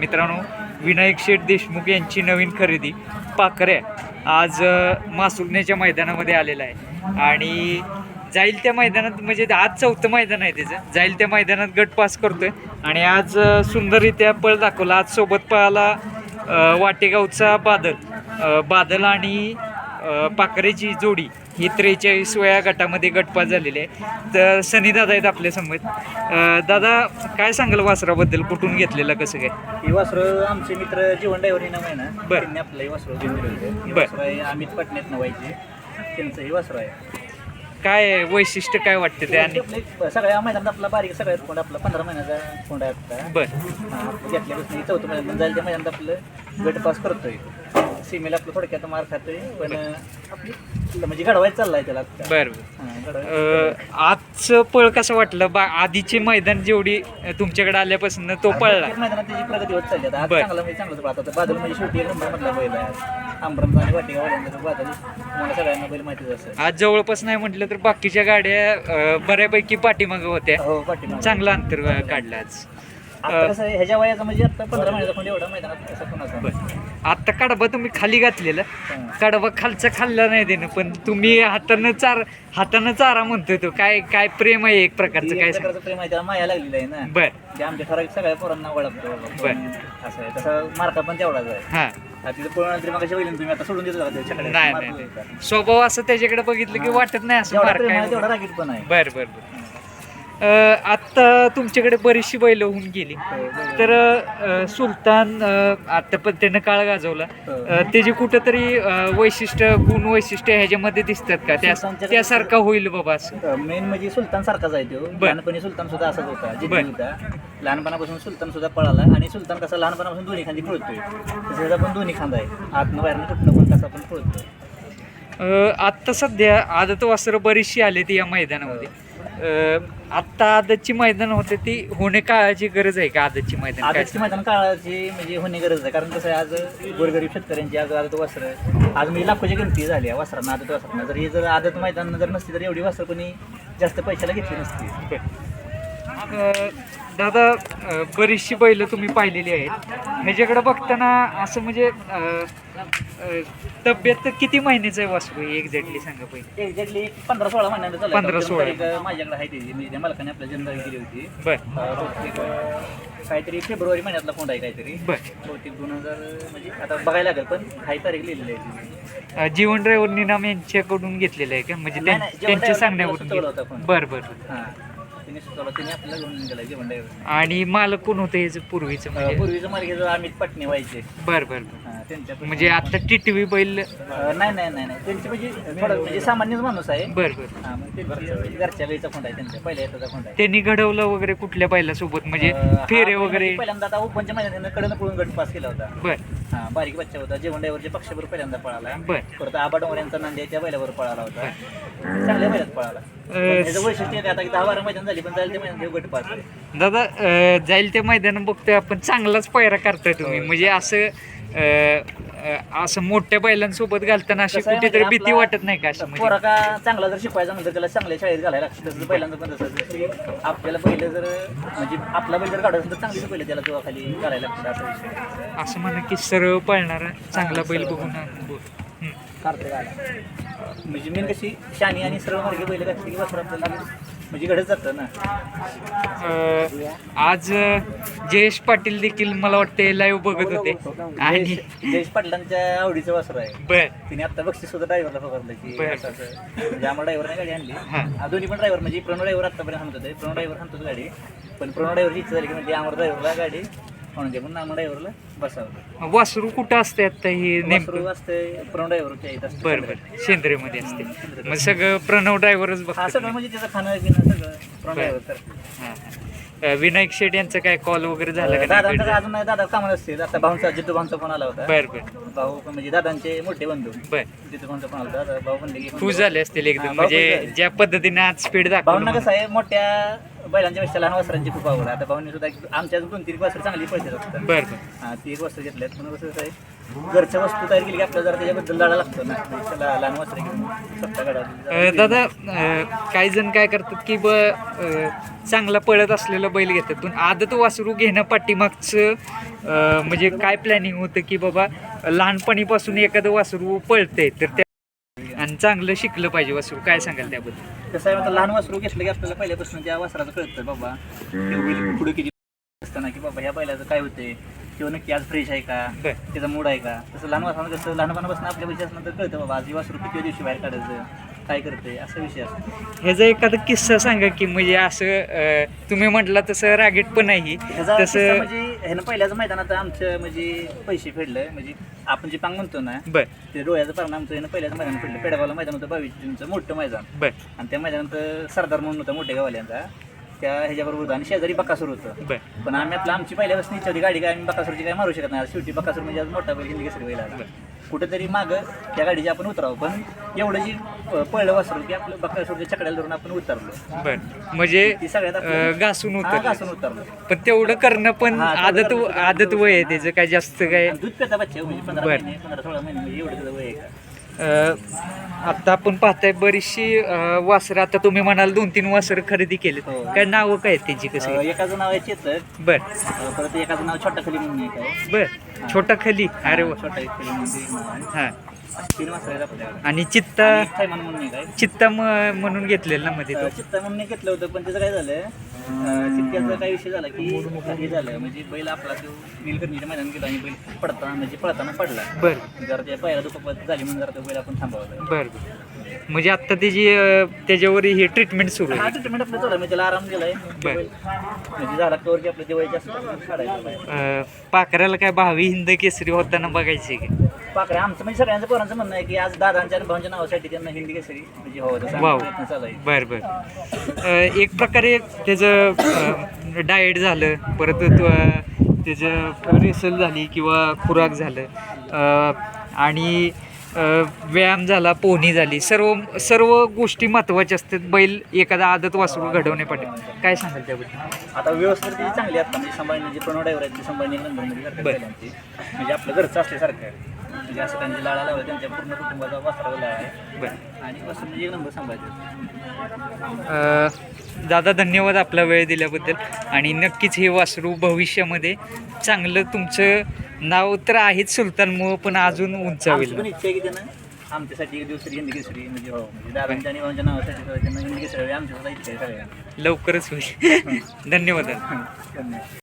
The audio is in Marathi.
मित्रांनो विनायक शेठ देशमुख यांची नवीन खरेदी पाकऱ्या आज अ, मासुलण्याच्या मैदानामध्ये आलेला आहे. आणि जाईल त्या मैदानात म्हणजे आज चौथं मैदान आहे त्याचं. जाईल त्या मैदानात गट पास करतोय. आणि आज सुंदररित्या पळ दाखवला. आज सोबत पळाला वाटेगावचा बादल. बादल आणि पाखरेची जोडी. ही त्रेचाळीस वया गटामध्ये गटपास झालेली आहे. तर सनी दादा आहेत आपल्यासमोर. दादा काय सांगाल वासराबद्दल? कुठून घेतलेलं कसं काय? ही वासरं आमचे मित्र जीवन डायव्हर नाव आहे ना बर. त्यांनी आपलं ही वासरं घेऊन दिलं बर. अमित पटण्यात नवायचे त्यांचं ही वासरं आहे. काय वैशिष्ट्य काय वाटते ते? आणि आपलं सगळ्या महिन्यात आपला बारीक सगळ्यात कोंड आपला पंधरा महिन्याचा कोंड आहे आता बर. आपलं घेतल्यापासून चौथं महिन्यात जाईल त्या महिन्यात आपलं गट पास करतोय. सीमेला आपलं थोडक्यात मार खातोय पण आपली म्हणजे घडवायचं चाललाय त्याला. बर हा, घडवायचं. अ, आजचं पळ कसं वाटलं? बा आधीचे मैदान जेवढी तुमच्याकडे आल्यापासून तो पळला. प्रत्येक मैदानात त्याची प्रगती होत चालली. आता आज बर. चांगला म्हणजे चांगलं पळत बादल म्हणजे शेवटी एक नंबर मधला बैल आहे. आंबरमचा आणि वाटिका वाल्यांचा बादल सगळ्यांना बैल माहितीच असेल. आज जवळपास नाही म्हटलं तर बाकीच्या गाड्या अ, बऱ्यापैकी पाठीमागं होत्या. हो पाठीमागे. चांगलं अंतर काढलं आज. आता कसं आहे, ह्याच्या वयाचा म्हणजे आता पंधरा महिन्याचा कोण एवढा मैदानात कोणाचा आता कडबा तुम्ही खाली घातलेलं. कडबा खालचा खाल्ला नाही देणं पण तुम्ही हातानं चार हातानं चारा म्हणतोय तो. काय काय प्रेम आहे एक प्रकारचं काय एक सांग? प्रकारचं प्रेम आहे त्याला माया लागलेली आहे ना. बर. ते आमच्या ठराविक सगळ्या पोरांना ओळखतो बर. असं आहे तसं मार्का पण तेवढाच आहे. हा. आता तिथं मग तुम्ही आता सोडून देतो? नाही. स्वभाव असं त्याच्याकडे बघितलं की. वाटत नाही असं जेवढा मार प्रेम आहे काय तेवढा रागीट पण आहे. बर बर बर. अं, आता तुमच्याकडे बरीचशी बैल होऊन गेली. तर अं, सुलतान आता पण त्यानं काळ गाजवला. अं, त्याची कुठंतरी अं, वैशिष्ट्य गुण वैशिष्ट्य ह्याच्यामध्ये दिसतात का? त्या सुलतानच्या- त्यासारखा होईल बाबा असं. मेन म्हणजे सुलतान सारखाच आहे तो. बर. लहानपणी सुलतान सुद्धा असाच होता जिद्दी बर. होता. लहानपणापासून सुलतान सुद्धा पळाला आणि सुलतान कसा लहानपणापासून दोन्ही खांदी पळतोय. तसं ह्याचा पण दोन्ही खांदा आहे. आतनं बाहेरनं कुठनं पण कसा पण पळतोय. अं, आत्ता सध्या आदत वासरं बरीचशी आली ती या मैदानामध्ये. आत्ता आदतची मैदान होते ती होणे काळाची गरज आहे का आदतची मैदान? काय आजची मैदान काळाची म्हणजे होणे गरज आहे. कारण कसं आहे आज गोरगरीब शेतकऱ्यांची आज आदत वस्त्र आज म्हणजे लाखोची गणती झाली आहे वस्त्रांना आदत वस्त्रांना. जर हे जर आदत मैदान जर नसती तर एवढी वस्त्र कोणी जास्त पैशाला घेतली नसती. दादा बरीचशी बैल तुम्ही पाहिलेली आहेत. ह्याच्याकडे बघताना असं म्हणजे तब्येत किती महिन्याचं आहे वासरू? एक्झॅक्टली सांगा पहिले. एक्झॅक्टली पंधरा सोळा महिन्यानं चालू 15-16. माझ्याकडे आहे त्याची म्हणजे त्या मालकाने आपल्या जनतारी केली होती. बर. अं, बहुतेक अं, काहीतरी फेब्रुवारी महिन्यातला फोन आहे काहीतरी. बर. बहुतेक दोन हजार म्हणजे आता बघायला लागेल पण काही तारीख लिहिलेली आहे. अं, जीवन ड्रायव्हर निनाम यांच्याकडून घेतलेलं आहे का? म्हणजे नाही, त्यां- नाही, जीवन त्यांच्या driver सांगण्यावरून सुचवलं होतं बर बर. हां. तिने सुचवलं तिने आपल्याला घेऊन गेला जेवण driver. आणि मालक कोण होतं याचं पूर्वीचं म्हणजे? पूर्वीचं मार्गेचं अमित पटणे व्हायचे. बर बर बर. हां, त्यांच्या म्हणजे आता टिटवी बैल अं, नाही नाही नाही नाही. त्यांचे म्हणजे थोडं म्हणजे सामान्यच माणूस आहे. बर बर. हां, मग त्यांची घरच्या वेळीचा फोन आहे त्यांच्या पहिल्या येताचा फोन आहे. त्यांनी घडवलं वगैरे कुठल्या बैलासोबत? म्हणजे अं, हा फेरे वगैरे? पहिल्यांदा आता ओपनच्या महिन्यात कडनं पळून गट पास केला होता. बर. हा बारीक बच्चा होता जेवण ड्रायव्हरच्या पक्षावर पहिल्यांदा पळाला. बर. परत आबा डोंगऱ्यांचा नांदी त्या बैलावर पळाला होता. चांगल्या बैलात पळाला. त्याचं वैशिष्ट्य आहे आता की दहा बारा मैदान झाली पण जायला ते मैदान गट पास आहे. दादा अं, जाईल त्या मैदान बघतोय आपण. चांगलाच पायरा करताय तुम्ही. हो. म्हणजे असं अं, अं, असं मोठ्या बैलांसोबत घालताना अशी कसं आहे कुठेतरी माहिती भीती वाटत नाही का असं म्हणजे? पोरा का चांगला जर शिकवायचा म्हणलं त्याला चांगल्या शाळेत घालायला लागतं. तसं पहिल्यांदा पण तसं आपल्याला पहिलं जर म्हणजे आपला बैल जर काढायचं तर चांगली पहिलं त्याला तुला खाली घालायला लागतं. असा विषय असं म्हणा की सरळ पळणारा चांगला बैल बघून आणून बोल. म्हणजे मेन कशी शानी आणि सरळ मार्गे बैल घातली की वासर आपल्याला म्हणजे घडत जातं ना. आज जयेश पाटील देखील मला वाटते लाईव्ह बघत होते. आणि जयेश- पाटलांच्या आवडीचं वासर आहे. बर. तिने आता बक्षीस सुद्धा ड्रायव्हरला पकडलं की बरं. असं असं. म्हणजे आम्हाला ड्रायव्हरने गाडी आणली. हा. हा, दोन्ही पण ड्रायव्हर म्हणजे प्रणव ड्रायव्हर आतापर्यंत सांगत होते. प्रणव ड्रायव्हर सांगतोच गाडी. पण प्रणव ड्रायव्हरची इच्छा झाली की म्हणजे आम्हाला ड्रायव्हरला गाडी म्हणून म्हणून आम्हाला ड्रायव्हरला बसावलं वासरू कुठं असते आता हे वासरू नेमकं असते प्रणव येत असते बर बर. सेंद्रेमध्ये असते. मग सगळं प्रणव ड्रायव्हरच हा बघतो सगळं म्हणजे त्याचं खाणं पिणं सगळं प्रणव ड्रायव्हर तर विनायक शेठ यांचं काय कॉल वगैरे झालं का दादा नाही? अजून नाही दादा कामाला असतील. आता भाऊंचा जितू भाऊंचा फोन आला होता. बर बर. भाऊ म्हणजे दादांचे मोठे बंधू. बर. जितू भाऊंचा फोन आला होता भाऊ म्हणले की खुश झाले असतील एकदम. भाऊ म्हणजे. ज्या पद्धतीने आज स्पीड भाऊंना दाखवलं कसं आहे मोठ्या बैलांच्या पेक्षा लहान वासरांची खूप आवड आहे. आता भाऊनी सुद्धा एक- आमच्या दोन तीन वासरं चांगली असतात बरं बरं. हा ती एक वस्तू घेतल्यात. पण कसं आहे घरच्या वस्तू तयार केली की आपल्याला जरा त्याच्याबद्दल लढा लागतो ना. त्याला लहान वस्त्र घेऊन स्वतः अ, घडा दादा अ, काही जण काय करतात की ब अ, चांगला पळत असलेला बैल घेतात. पण आदत वासरू घेणं पाठीमागचं अ, म्हणजे काय प्लॅनिंग होतं की बाबा लहानपणीपासून एखादं वासरू पळतंय तर त्या आणि चांगलं शिकलं पाहिजे वासरू. काय सांगाल त्याबद्दल? कसं आहे आता लहान वासरू घेतलं की आपल्याला पहिल्यापासून त्या वासराचं कळतं बाबा. पुढे किती असताना की बाबा ह्या बैलाचं काय होते किंवा नक्की आज फ्रेश आहे का? बर. त्याचा मूड आहे का? तसं लहान वासरानं कसं लहानपणापासून आपल्या पैसे असणं तर कळतं बाबा आज ही वासरू किती दिवशी बाहेर काढायचं? काय करते असा विषय असतो. ह्याचा एखादा किस्सा सांगा की म्हणजे असं अ, तुम्ही म्हटला तसं रागीट पण नाही ह्याचा किस्सा तसं म्हणजे ह्यानं पहिल्याच मैदानात आमचं म्हणजे पैसे फेडलं. म्हणजे आपण जे पांग म्हणतो ना बर. ते डोळ्याचं परिणाम आमचं ह्यानं पहिल्याच मैदान फेडलं. पेडगावला मैदान होतं बावीस जूनचं मोठं मैदान. बर. आणि त्या मैदानात सरदार म्हणून होता मोठ्या गावाल्यांचा. त्या ह्याच्याबरोबर होता. आणि शेजारी बकासूर होतं. बर. पण आम्ही आपलं आमची पहिल्यापासून इच्छा होती गाडी काय आम्ही बकासूरची काय मारू शकत नाही. शेवटी बकासूर म्हणजे आज मोठा बैल हिंदी केसरी बैल आला कुठेतरी मागं त्या गाडीची आपण उतरावं. पण एवढं जी पळलं वासरू की आपलं बकासूरच्या चकड्याला धरून आपण उतरलो. बर. म्हणजे ती सगळ्यात अ, आपलं- घासून हा, उतर घासून उतरलो. पण तेवढं करणं पण हा, तेवढं आदत करणं- आदत वय आहे त्याचं काय जास्त काय? आणि दूध पिता बच्चे म्हणजे पंधरा बरं. महिने पंधरा सोळा महिने म्हणजे एवढं त्याचं वय आहे का? आता आपण पाहताय बरीचशी वासरं. आता तुम्ही म्हणाल दोन तीन वासरं खरेदी केली हो. काय नावं काय आहेत त्यांची अं, कशी एकाचं नाव आहे चेतक बर. अं, परत एकाचं नाव छोटा खली म्हणून एक आहे. बर. छोटा खली अरे वा. छोटा एक खली म्हणून एक नाव आहे. हा. तीन वासरं आहेत आपल्याकडे आणि चित्ता आणि एक थैमान म्हणून एक आहे. चित्ता म- म्हणून घेतलेलं ना मध्ये तो. अं, चित्ता म्हणून एक घेतलं होतं पण त्याचं काय झालं अं, चित्त्याचा काय विषय झाला की हे झालं म्हणजे बैल आपला तो नीलकर्णीच्या मैदान गेला आणि बैल पडताना म्हणजे पळताना पडला. बर. जरा त्या पायाला दुखापत झाली म्हणून जरा तो बैल आपण थांबवला. बर बर. म्हणजे आता त्याची अ, त्याच्यावर ही ट्रीटमेंट सुरू हा आहे ट्रीटमेंट आपलं चालू आहे. मी त्याला आराम दिलाय. बरं. बैल म्हणजे झाला कवर की आपल्या दिवाळीच्या आसपास काढायचं बाहेर. अ, पाखराला काय भावी हिंद केसरी होताना बघायचे की? पाकळे आमचं म्हणजे सगळ्यांचं पोरांचं म्हणणं आहे की आज दादांच्या आणि भावांच्या नावासाठी त्यांना हिंदी केसरी म्हणजे हो वाव. प्रयत्न चालू आहे. बर बर. अ, एक प्रकारे त्याचं डाएट झालं परत तो- त्याचं रेसल झाली किंवा खुराक झालं. अ, आणि अ, व्यायाम झाला पोहणी झाली. सर्व सर्व गोष्टी महत्त्वाच्या असतात. बैल एखादा आदत वासरू घडवण्यासाठी काय सांगाल त्याबद्दल? आता व्यवस्थित त्याची चांगली आहे आता. म्हणजे संभाळणी जे प्रणव ड्रायव्हर आहेत ते बरं. पहिल्यांची म्हणजे आपलं घरचं असल्यासारखं आहे. म्हणजे असं त्यांची लाळा लावला त्यांच्या पूर्ण कुटुंबाचा आहे. आणि एक नंबर दादा धन्यवाद आपला वेळ दिल्याबद्दल. आणि नक्कीच हे वासरू भविष्यामध्ये चांगलं तुमचं नाव तर आहेच सुलतानमुळं पण अजून उंचावेल पण इच्छा आहे की त्यांना आमच्यासाठी एक दिवस तरी हिंदी केसरी म्हणजे हो म्हणजे दादांच्या आणि भावांच्या नावासाठी सुद्धा त्यांना हिंदी केसरी हवी आमची सुद्धा इच्छा आहे सगळ्यांना लवकरच होईल. धन्यवाद.